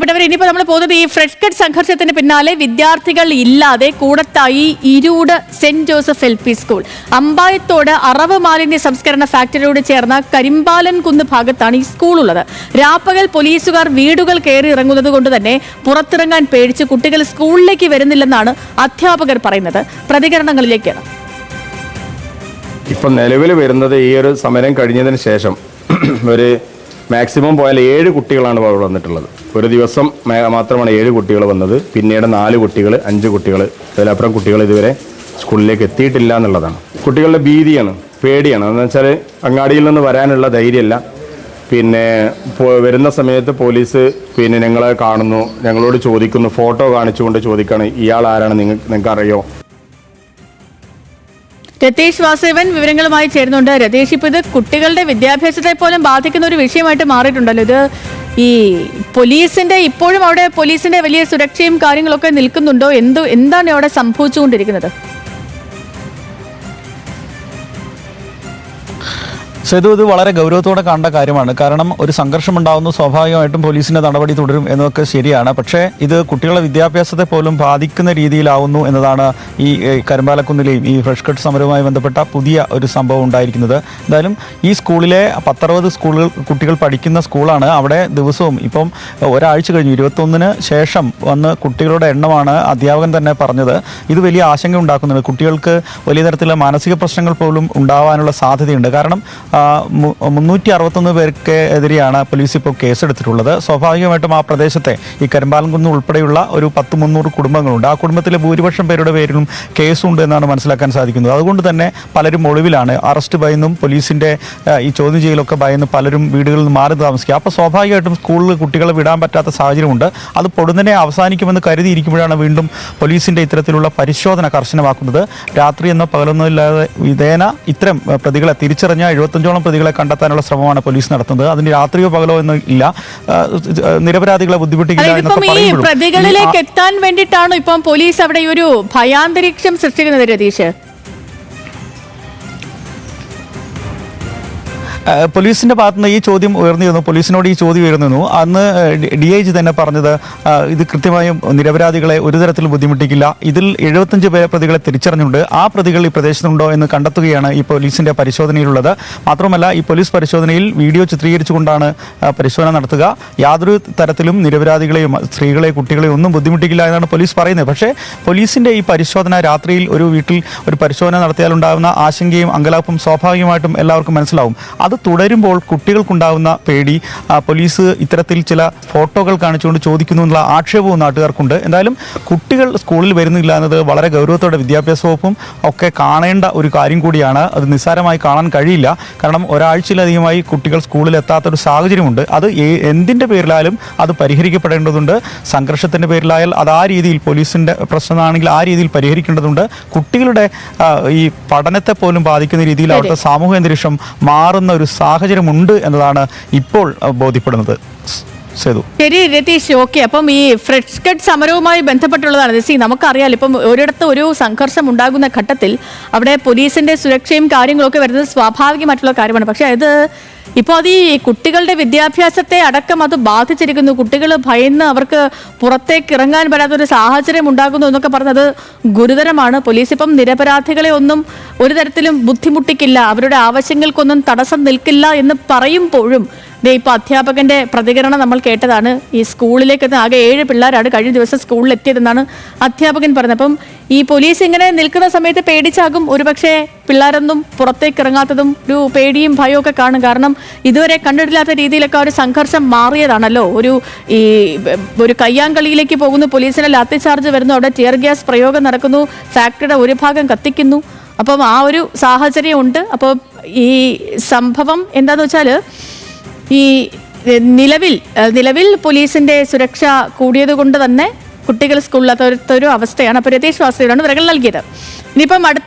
പ്രിയപ്പെട്ടവർ ഇനിയിപ്പോ നമ്മൾ പോകുന്നത് ഈ ഫ്രഷ് കട്ട് സംഘർഷത്തിന് പിന്നാലെ വിദ്യാർത്ഥികൾ ഇല്ലാതെ Koodathai Iruttu Saint Joseph L P school Ambayathode അറവ് മാലിന്യ സംസ്കരണ ഫാക്ടറിയോട് ചേർന്ന കരിമ്പാലൻ കുന്ന് ഭാഗത്താണ് ഈ സ്കൂൾ ഉള്ളത്. രാപ്പകൽ പോലീസുകാർ വീടുകൾ കയറി ഇറങ്ങുന്നത് കൊണ്ട് തന്നെ പുറത്തിറങ്ങാൻ പേടിച്ച് കുട്ടികൾ സ്കൂളിലേക്ക് വരുന്നില്ലെന്നാണ് അധ്യാപകർ പറയുന്നത്. പ്രതികരണങ്ങളിലേക്കാണ് ഇപ്പം നിലവിൽ വരുന്നത് ഈ ഒരു സമരം കഴിഞ്ഞതിന് ശേഷം ഒരു മാക്സിമം പോയാൽ ഏഴ് കുട്ടികളാണ് അവിടെ വന്നിട്ടുള്ളത്. ഒരു ദിവസം മാത്രമാണ് ഏഴ് കുട്ടികൾ വന്നത്. പിന്നീട് നാല് കുട്ടികൾ അഞ്ച് കുട്ടികൾ. അതിലപ്പുറം കുട്ടികൾ ഇതുവരെ സ്കൂളിലേക്ക് എത്തിയിട്ടില്ല എന്നുള്ളതാണ്. കുട്ടികളുടെ ഭീതിയാണ് പേടിയാണ്. എന്ന് വെച്ചാൽ അങ്ങാടിയിൽ നിന്ന് വരാനുള്ള ധൈര്യമല്ല. പിന്നെ വരുന്ന സമയത്ത് പോലീസ് പിന്നെ ഞങ്ങളെ കാണുന്നു ഞങ്ങളോട് ചോദിക്കുന്നു ഫോട്ടോ കാണിച്ചുകൊണ്ട് ചോദിക്കുകയാണ് ഇയാൾ ആരാണ് നിങ്ങൾക്ക് നിങ്ങൾക്ക് അറിയോ രതീഷ് വാസുദേവൻ വിവരങ്ങളുമായി ചേരുന്നുണ്ട്. രതീഷ് ഇപ്പൊ ഇത് കുട്ടികളുടെ വിദ്യാഭ്യാസത്തെ പോലും ബാധിക്കുന്ന ഒരു വിഷയമായിട്ട് മാറിയിട്ടുണ്ടല്ലോ. ഇത് ഈ പോലീസിന്റെ ഇപ്പോഴും അവിടെ പോലീസിന്റെ വലിയ സുരക്ഷയും കാര്യങ്ങളൊക്കെ നിൽക്കുന്നുണ്ടോ? എന്ത് എന്താണ് അവിടെ സംഭവിച്ചുകൊണ്ടിരിക്കുന്നത്? സേതു ഇത് വളരെ ഗൗരവത്തോടെ കണ്ട കാര്യമാണ്. കാരണം ഒരു സംഘർഷം ഉണ്ടാകുന്നു സ്വാഭാവികമായിട്ടും പോലീസിന്റെ നടപടി തുടരും എന്നതൊക്കെ ശരിയാണ്. പക്ഷേ ഇത് കുട്ടികളുടെ വിദ്യാഭ്യാസത്തെ പോലും ബാധിക്കുന്ന രീതിയിലാവുന്നു എന്നതാണ് ഈ കരുമ്പാലക്കുന്നിലെയും ഈ ഫ്രഷ് കട്ട് സമരവുമായി ബന്ധപ്പെട്ട പുതിയ ഒരു സംഭവം ഉണ്ടായിരിക്കുന്നത്. എന്തായാലും ഈ സ്കൂളിലെ പത്തറുപത് സ്കൂളുകൾ കുട്ടികൾ പഠിക്കുന്ന സ്കൂളാണ്. അവിടെ ദിവസവും ഇപ്പം ഒരാഴ്ച കഴിഞ്ഞു ഇരുപത്തൊന്നിന് ശേഷം വന്ന് കുട്ടികളുടെ എണ്ണമാണ് അധ്യാപകൻ തന്നെ പറഞ്ഞത്. ഇത് വലിയ ആശങ്ക ഉണ്ടാക്കുന്നുണ്ട്. കുട്ടികൾക്ക് വലിയ തരത്തിലുള്ള മാനസിക പ്രശ്നങ്ങൾ പോലും ഉണ്ടാവാനുള്ള സാധ്യതയുണ്ട്. കാരണം മുന്നൂറ്റി അറുപത്തൊന്ന് പേർക്ക് എതിരെയാണ് പോലീസ് ഇപ്പോൾ കേസെടുത്തിട്ടുള്ളത്. സ്വാഭാവികമായിട്ടും ആ പ്രദേശത്തെ ഈ കരിമ്പാലംകുന്ന് ഉൾപ്പെടെയുള്ള ഒരു പത്ത് മുന്നൂറ് കുടുംബങ്ങളുണ്ട്. ആ കുടുംബത്തിലെ ഭൂരിപക്ഷം പേരുടെ പേരിലും കേസുണ്ട് എന്നാണ് മനസ്സിലാക്കാൻ സാധിക്കുന്നത്. അതുകൊണ്ട് തന്നെ പലരും ഒളിവിലാണ്. അറസ്റ്റ് ഭയന്നും പോലീസിന്റെ ഈ ചോദ്യം ചെയ്യലൊക്കെ ഭയന്ന് പലരും വീടുകളിൽ നിന്ന് മാറി താമസിക്കുക. അപ്പോൾ സ്വാഭാവികമായിട്ടും സ്കൂളിൽ കുട്ടികളെ വിടാൻ പറ്റാത്ത സാഹചര്യമുണ്ട്. അത് പൊടുന്നനെ അവസാനിക്കുമെന്ന് കരുതിയിരിക്കുമ്പോഴാണ് വീണ്ടും പോലീസിന്റെ ഇത്തരത്തിലുള്ള പരിശോധന കർശനമാക്കുന്നത്. രാത്രി എന്നോ പകലൊന്നോ ഇല്ലാതെ ഇത്തരം പ്രതികളെ തിരിച്ചറിഞ്ഞ എഴുപത്തഞ്ചോളം പ്രതികളെ കണ്ടെത്താനുള്ള ശ്രമമാണ് പോലീസ് നടത്തുന്നത്. അതിന് രാത്രിയോ പകലോ എന്ന് ഇല്ല. നിരപരാധികളെ ബുദ്ധിമുട്ടിക്കില്ല എന്നൊക്കെ പ്രതികളിലേക്ക് എത്താൻ വേണ്ടിയിട്ടാണോ ഇപ്പം പോലീസ് അവിടെ ഒരു ഭയാന്തരീക്ഷം സൃഷ്ടിക്കുന്നത് രതീഷ്? പോലീസിന്റെ ഭാഗത്തുനിന്ന് ഈ ചോദ്യം ഉയർന്നിരുന്നു പോലീസിനോട് ഈ ചോദ്യം ഉയർന്നിരുന്നു അന്ന് ഡി ഐ ജി തന്നെ പറഞ്ഞത് ഇത് കൃത്യമായും നിരപരാധികളെ ഒരു തരത്തിൽ ബുദ്ധിമുട്ടിക്കില്ല. ഇതിൽ എഴുപത്തഞ്ച് പേരെ പ്രതികളെ തിരിച്ചറിഞ്ഞുണ്ട്. ആ പ്രതികൾ ഈ പ്രദേശത്തുണ്ടോ എന്ന് കണ്ടെത്തുകയാണ് ഈ പോലീസിന്റെ പരിശോധനയിലുള്ളത്. മാത്രമല്ല ഈ പോലീസ് പരിശോധനയിൽ വീഡിയോ ചിത്രീകരിച്ചുകൊണ്ടാണ് പരിശോധന നടത്തുക. യാതൊരു തരത്തിലും നിരപരാധികളെയും സ്ത്രീകളെ കുട്ടികളെയും ഒന്നും ബുദ്ധിമുട്ടിക്കില്ല എന്നാണ് പോലീസ് പറയുന്നത്. പക്ഷേ പോലീസിന്റെ ഈ പരിശോധന രാത്രിയിൽ ഒരു വീട്ടിൽ ഒരു പരിശോധന നടത്തിയാലുണ്ടാകുന്ന ആശങ്കയും അങ്കലാപ്പും സ്വാഭാവികമായിട്ടും എല്ലാവർക്കും മനസ്സിലാവും. അത് തുടരുമ്പോൾ കുട്ടികൾക്കുണ്ടാകുന്ന പേടി പോലീസ് ഇത്തരത്തിൽ ചില ഫോട്ടോകൾ കാണിച്ചുകൊണ്ട് ചോദിക്കുന്നു എന്നുള്ള ആക്ഷേപവും നാട്ടുകാർക്കുണ്ട്. എന്തായാലും കുട്ടികൾ സ്കൂളിൽ വരുന്നില്ല എന്നത് വളരെ ഗൗരവത്തോടെ വിദ്യാഭ്യാസ വകുപ്പും ഒക്കെ കാണേണ്ട ഒരു കാര്യം കൂടിയാണ്. അത് നിസ്സാരമായി കാണാൻ കഴിയില്ല. കാരണം ഒരാഴ്ചയിലധികമായി കുട്ടികൾ സ്കൂളിൽ എത്താത്ത ഒരു സാഹചര്യമുണ്ട്. അത് എന്തിന്റെ പേരിലായാലും അത് പരിഹരിക്കപ്പെടേണ്ടതുണ്ട്. സംഘർഷത്തിന്റെ പേരിലായാൽ അത് ആ രീതിയിൽ പോലീസിന്റെ പ്രശ്നമാണെങ്കിൽ ആ രീതിയിൽ പരിഹരിക്കേണ്ടതുണ്ട്. കുട്ടികളുടെ ഈ പഠനത്തെ പോലും ബാധിക്കുന്ന രീതിയിൽ അവിടുത്തെ സാമൂഹ്യ അന്തരീക്ഷം മാറുന്ന ഒരു സാഹചര്യമുണ്ട് എന്നതാണ് ഇപ്പോൾ ബോധ്യപ്പെടുന്നത്. സേതു. ശരി രതീഷ് ഓക്കെ. അപ്പം ഈ ഫ്രഷ് കട്ട് സമരവുമായി ബന്ധപ്പെട്ടുള്ളതാണ്. സി നമുക്കറിയാലോ ഇപ്പം ഒരിടത്ത് ഒരു സംഘർഷം ഉണ്ടാകുന്ന ഘട്ടത്തിൽ അവിടെ പോലീസിന്റെ സുരക്ഷയും കാര്യങ്ങളൊക്കെ വരുന്നത് സ്വാഭാവികമായിട്ടുള്ള കാര്യമാണ്. പക്ഷെ അത് ഇപ്പോൾ അത് ഈ കുട്ടികളുടെ വിദ്യാഭ്യാസത്തെ അടക്കം അത് ബാധിച്ചിരിക്കുന്നു. കുട്ടികൾ ഭയന്ന് അവർക്ക് പുറത്തേക്ക് ഇറങ്ങാൻ പറ്റാത്ത ഒരു സാഹചര്യം ഉണ്ടാകുന്നു എന്നൊക്കെ പറഞ്ഞത് ഗുരുതരമാണ്. പോലീസ് ഇപ്പം നിരപരാധികളെ ഒന്നും ഒരു തരത്തിലും ബുദ്ധിമുട്ടിക്കില്ല. അവരുടെ ആവശ്യങ്ങൾക്കൊന്നും തടസ്സം നിൽക്കില്ല എന്ന് പറയുമ്പോഴും ദേ ഇപ്പോൾ അധ്യാപകന്റെ പ്രതികരണം നമ്മൾ കേട്ടതാണ്. ഈ സ്കൂളിലേക്ക് എത്തുന്ന ആകെ ഏഴ് പിള്ളേരാണ് കഴിഞ്ഞ ദിവസം സ്കൂളിൽ എത്തിയതെന്നാണ് അധ്യാപകൻ പറഞ്ഞത്. അപ്പം ഈ പോലീസ് ഇങ്ങനെ നിൽക്കുന്ന സമയത്ത് പേടിച്ചാകും. ഒരുപക്ഷെ പിള്ളേരൊന്നും പുറത്തേക്ക് ഇറങ്ങാത്തതും ഒരു പേടിയും ഭയവും ഒക്കെ കാണും. കാരണം ഇതുവരെ കണ്ടിട്ടില്ലാത്ത രീതിയിലൊക്കെ ഒരു സംഘർഷം മാറിയതാണല്ലോ. ഒരു ഈ ഒരു കയ്യാങ്കളിയിലേക്ക് പോകുന്നു പോലീസിനെ ലാത്തി ചാർജ് വരുന്നു. അവിടെ ടിയർ ഗ്യാസ് പ്രയോഗം നടക്കുന്നു. ഫാക്ടറിയുടെ ഒരു ഭാഗം കത്തിക്കുന്നു. അപ്പം ആ ഒരു സാഹചര്യം ഉണ്ട്. അപ്പോൾ ഈ സംഭവം എന്താന്ന് വെച്ചാൽ ഈ നിലവിൽ നിലവിൽ പോലീസിന്റെ സുരക്ഷ കൂടിയത് കൊണ്ട് തന്നെ കുട്ടികൾ സ്കൂളിലത്തെ ഒരു അവസ്ഥയാണ്. അപ്പോൾ രതീഷ് വാസുദേവനാണ് വിവരങ്ങൾ നൽകിയത്. ഇനിയിപ്പം അടുത്ത